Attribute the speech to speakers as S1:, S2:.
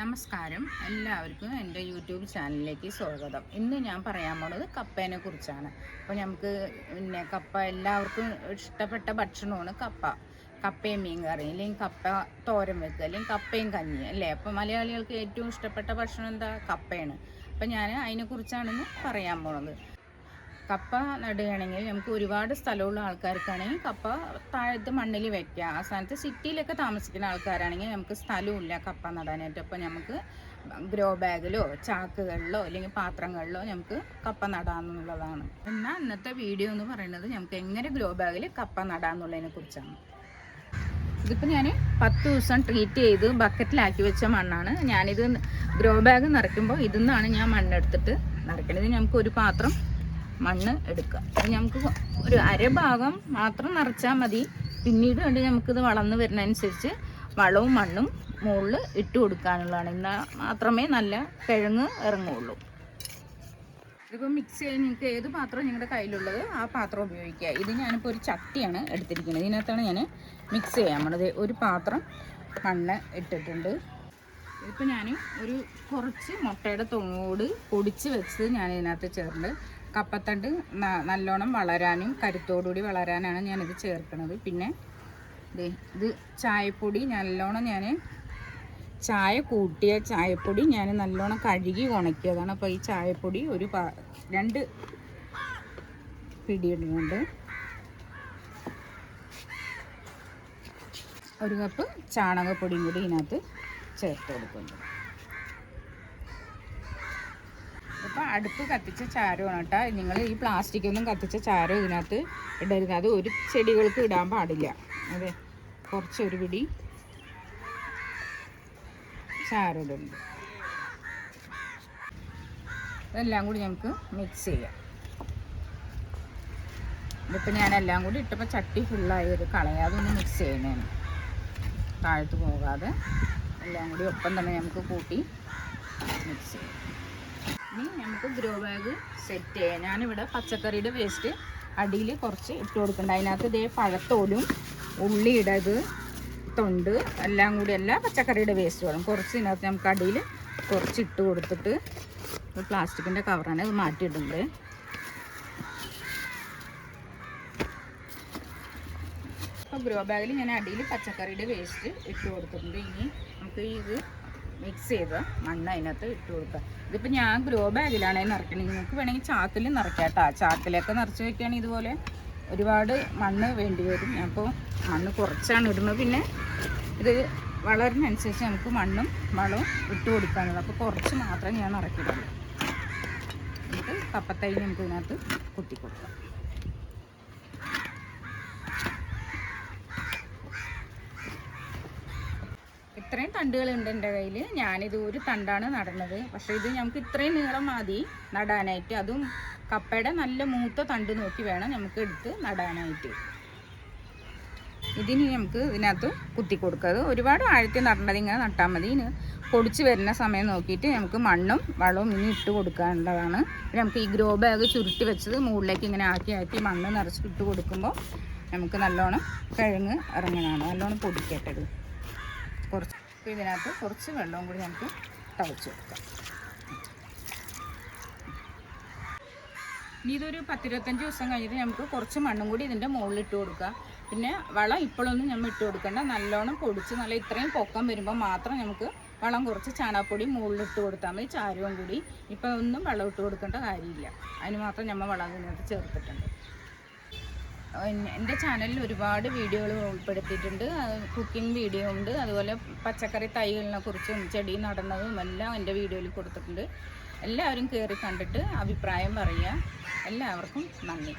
S1: നമസ്കാരം. എല്ലാവർക്കും എന്റെ യൂട്യൂബ് ചാനലിലേക്ക് സ്വാഗതം. ഇന്ന് ഞാൻ പറയാൻ പോണത് കപ്പേനെ കുറിച്ചാണ്. അപ്പോൾ നമുക്ക് പിന്നെ കപ്പ എല്ലാവർക്കും ഇഷ്ടപ്പെട്ട ഭക്ഷണമാണ് കപ്പ. കപ്പയും മീൻ കറി അല്ലെങ്കിൽ കപ്പ തോരൻ വെക്കുക അല്ലെങ്കിൽ കപ്പയും കഞ്ഞി അല്ലേ? അപ്പോൾ മലയാളികൾക്ക് ഏറ്റവും ഇഷ്ടപ്പെട്ട ഭക്ഷണം എന്താ? കപ്പയാണ്. അപ്പോൾ ഞാൻ അതിനെക്കുറിച്ചാണ് ഇന്ന് പറയാൻ പോണത്. കപ്പ നടുകയാണെങ്കിൽ നമുക്ക് ഒരുപാട് സ്ഥലമുള്ള ആൾക്കാർക്കാണെങ്കിൽ കപ്പ താഴത്ത് മണ്ണിൽ വെക്കുക. സ്ഥാനത്ത് സിറ്റിയിലൊക്കെ താമസിക്കുന്ന ആൾക്കാരാണെങ്കിൽ നമുക്ക് സ്ഥലമില്ല കപ്പ നടാനായിട്ട്. അപ്പോൾ നമുക്ക് ഗ്രോ ബാഗിലോ ചാക്കുകളിലോ അല്ലെങ്കിൽ പാത്രങ്ങളിലോ നമുക്ക് കപ്പ നടാമെന്നുള്ളതാണ്. എന്നാൽ ഇന്നത്തെ വീഡിയോ എന്ന് പറയുന്നത് നമുക്ക് എങ്ങനെ ഗ്രോ ബാഗിൽ കപ്പ നടാമെന്നുള്ളതിനെ കുറിച്ചാണ്. ഇതിപ്പോൾ ഞാൻ പത്ത് ദിവസം ട്രീറ്റ് ചെയ്ത് ബക്കറ്റിലാക്കി വെച്ച മണ്ണാണ്. ഞാനിത് ഗ്രോ ബാഗ് നിറയ്ക്കുമ്പോൾ ഇതിൽ നിന്നാണ് ഞാൻ മണ്ണെടുത്തിട്ട് നിറയ്ക്കുന്നത് ഇത് നമുക്ക് ഒരു പാത്രം മണ്ണ് എടുക്കുക. അത് നമുക്ക് ഒരു അരഭാഗം മാത്രം നിറച്ചാൽ മതി. പിന്നീട് കൊണ്ട് നമുക്കിത് വളർന്ന് വരുന്നതനുസരിച്ച് വളവും മണ്ണും മുകളിൽ ഇട്ട് കൊടുക്കാനുള്ളതാണ്. എന്നാൽ മാത്രമേ നല്ല കിഴങ്ങ് ഇറങ്ങുള്ളൂ. ഇതിപ്പോൾ മിക്സ് ചെയ്യാൻ നിങ്ങൾക്ക് ഏത് പാത്രം നിങ്ങളുടെ കയ്യിലുള്ളത് ആ പാത്രം ഉപയോഗിക്കുക. ഇത് ഞാനിപ്പോൾ ഒരു ചട്ടിയാണ് എടുത്തിരിക്കുന്നത്. ഇതിനകത്താണ് ഞാൻ മിക്സ് ചെയ്യാൻ പോണത്. ഒരു പാത്രം മണ്ണ് ഇട്ടിട്ടുണ്ട്. ഇതിപ്പോൾ ഞാൻ ഒരു കുറച്ച് മുട്ടയുടെ തൊങ്ങോട് പൊടിച്ച് വെച്ച് ഞാൻ ഇതിനകത്ത് ചേർണ്ട് കപ്പത്തണ്ട് നല്ലോണം വളരാനും കരുത്തോടുകൂടി വളരാനാണ് ഞാനിത് ചേർക്കുന്നത് പിന്നെ ഇത് ചായപ്പൊടി നല്ലോണം ഞാൻ ചായ കൂട്ടിയ ചായപ്പൊടി ഞാൻ നല്ലോണം കഴുകി ഉണക്കിയതാണ്. അപ്പോൾ ഈ ചായപ്പൊടി ഒരു രണ്ട് പിടിയിടുന്നുണ്ട്. ഒരു കപ്പ് ചാണകപ്പൊടിയും കൂടി ഇതിനകത്ത് ചേർത്ത് കൊടുക്കുന്നു ഇപ്പം അടുപ്പ് കത്തിച്ച ചാരമാണ് കേട്ടോ. നിങ്ങൾ ഈ പ്ലാസ്റ്റിക് ഒന്നും കത്തിച്ച ചാരം ഇതിനകത്ത് ഇടരുത്. അത് ഒരു ചെടികൾക്ക് ഇടാൻ പാടില്ല. അതെ. കുറച്ചൊരു പിടി ചാരം ഇടുന്നുണ്ട്. ഇതെല്ലാം കൂടി നമുക്ക് മിക്സ് ചെയ്യാം. ഇതിപ്പോൾ എല്ലാം കൂടി ഇട്ടപ്പോൾ ചട്ടി ഫുള്ളായി ഒരു കളയാതെ ഒന്ന് മിക്സ് ചെയ്യുന്നതാണ്. താഴത്ത് പോകാതെ എല്ലാം കൂടി ഒപ്പം തന്നെ നമുക്ക് കൂട്ടി മിക്സ് ചെയ്യാം. ഇനി നമുക്ക് ഗ്രോ ബാഗ് സെറ്റ് ചെയ്യാം. ഞാനിവിടെ പച്ചക്കറിയുടെ വേസ്റ്റ് അടിയിൽ കുറച്ച് ഇട്ട് കൊടുക്കുന്നുണ്ട്. അതിനകത്ത് ഇതേ പഴത്തോലും ഉള്ളിയുടെ ഇത് തൊണ്ട് എല്ലാം കൂടി എല്ലാ പച്ചക്കറിയുടെ വേസ്റ്റ് വേണം കുറച്ച് ഇതിനകത്ത് നമുക്ക് അടിയിൽ കുറച്ച് ഇട്ട് കൊടുത്തിട്ട് പ്ലാസ്റ്റിക്കിന്റെ കവറാണ് ഇത് മാറ്റിയിട്ടുണ്ട്. അപ്പോൾ ഗ്രോ ബാഗിൽ ഞാൻ അടിയിൽ പച്ചക്കറിയുടെ വേസ്റ്റ് ഇട്ട് കൊടുത്തിട്ടുണ്ട്. ഇനി നമുക്ക് ഇത് മിക്സ് ചെയ്ത് മണ്ണ് അതിനകത്ത് ഇട്ട് കൊടുക്കുക. ഇതിപ്പോൾ ഞാൻ ഗ്രോ ബാഗിലാണ് നിറയ്ക്കണത്. നിങ്ങൾക്ക് വേണമെങ്കിൽ ചാക്കിൽ നിറയ്ക്കാം കേട്ടോ. ചാക്കിലൊക്കെ നിറച്ച് വയ്ക്കുകയാണെങ്കിൽ ഇതുപോലെ ഒരുപാട് മണ്ണ് വേണ്ടി വരും. അപ്പോൾ മണ്ണ് കുറച്ചാണ് ഇടുന്നത്. പിന്നെ ഇത് വളരുന്നതനുസരിച്ച് നമുക്ക് മണ്ണും വളവും ഇട്ട് കൊടുക്കാനുള്ളത് അപ്പോൾ കുറച്ച് മാത്രമേ ഞാൻ നിറയ്ക്കുന്നുള്ളൂ എന്നിട്ട് കപ്പത്തൈ നമുക്ക് ഇതിനകത്ത് കുത്തി കൊടുക്കാം. ഇത്രയും തണ്ടുകളുണ്ട് എന്റെ കയ്യിൽ ഞാനിത് ഒരു തണ്ടാണ് നടണത് പക്ഷേ ഇത് നമുക്ക് ഇത്രയും നീളം മതി നടാനായിട്ട്. അതും കപ്പയുടെ നല്ല മൂത്ത തണ്ട് നോക്കി വേണം നമുക്ക് എടുത്ത് നടാനായിട്ട്. ഇതിന് നമുക്ക് ഇതിനകത്ത് കുത്തി കൊടുക്കുക. ഒരുപാട് ആഴത്തിൽ നടേണ്ടത് ഇങ്ങനെ നട്ടാൽ മതി. ഇനി പൊടിച്ച് വരുന്ന സമയം നോക്കിയിട്ട് നമുക്ക് മണ്ണും വളവും ഇനി ഇട്ട് കൊടുക്കാനുള്ളതാണ്. നമുക്ക് ഈ ഗ്രോ ബാഗ് ചുരുട്ടി വെച്ചത് മുകളിലേക്ക് ഇങ്ങനെ ആക്കി ആക്കി മണ്ണ് നിറച്ചിട്ട് കൊടുക്കുമ്പോൾ നമുക്ക് നല്ലോണം കിഴങ്ങ് ഇറങ്ങണതാണ് നല്ലോണം പൊടിക്കട്ടത് കുറച്ച് അപ്പോൾ ഇതിനകത്ത് കുറച്ച് വെള്ളവും കൂടി നമുക്ക് തളിച്ച് കൊടുക്കാം. ഇനി ഇതൊരു പത്തിരുപത്തഞ്ച് ദിവസം കഴിഞ്ഞിട്ട് നമുക്ക് കുറച്ച് മണ്ണും കൂടി ഇതിന്റെ മുകളിൽ ഇട്ട് കൊടുക്കുക. പിന്നെ വളം ഇപ്പോഴൊന്നും നമ്മൾ ഇട്ട് കൊടുക്കണ്ട. നല്ലോണം പൊടിച്ച് നല്ല ഇത്രയും പൊക്കം വരുമ്പോൾ മാത്രം നമുക്ക് വളം കുറച്ച് ചാണകപ്പൊടി മുകളിൽ ഇട്ട് കൊടുത്താൽ മതി ചാരവും കൂടി. ഇപ്പോൾ ഒന്നും വെള്ളം ഇട്ട് കൊടുക്കേണ്ട കാര്യമില്ല. അതിന് മാത്രം നമ്മൾ വളം ഇതിനകത്ത് ചേർത്തിട്ടുണ്ട്. എന്റെ ചാനലിൽ ഒരുപാട് വീഡിയോകൾ ഉൾപ്പെടുത്തിയിട്ടുണ്ട്. കുക്കിംഗ് വീഡിയോ ഉണ്ട്. അതുപോലെ പച്ചക്കറി തൈകളിനെ കുറിച്ചും ചെടി നടന്നതും എല്ലാം എന്റെ വീഡിയോയിൽ കൊടുത്തിട്ടുണ്ട്. എല്ലാവരും കയറി കണ്ടിട്ട് അഭിപ്രായം പറയുക. എല്ലാവർക്കും നന്ദി.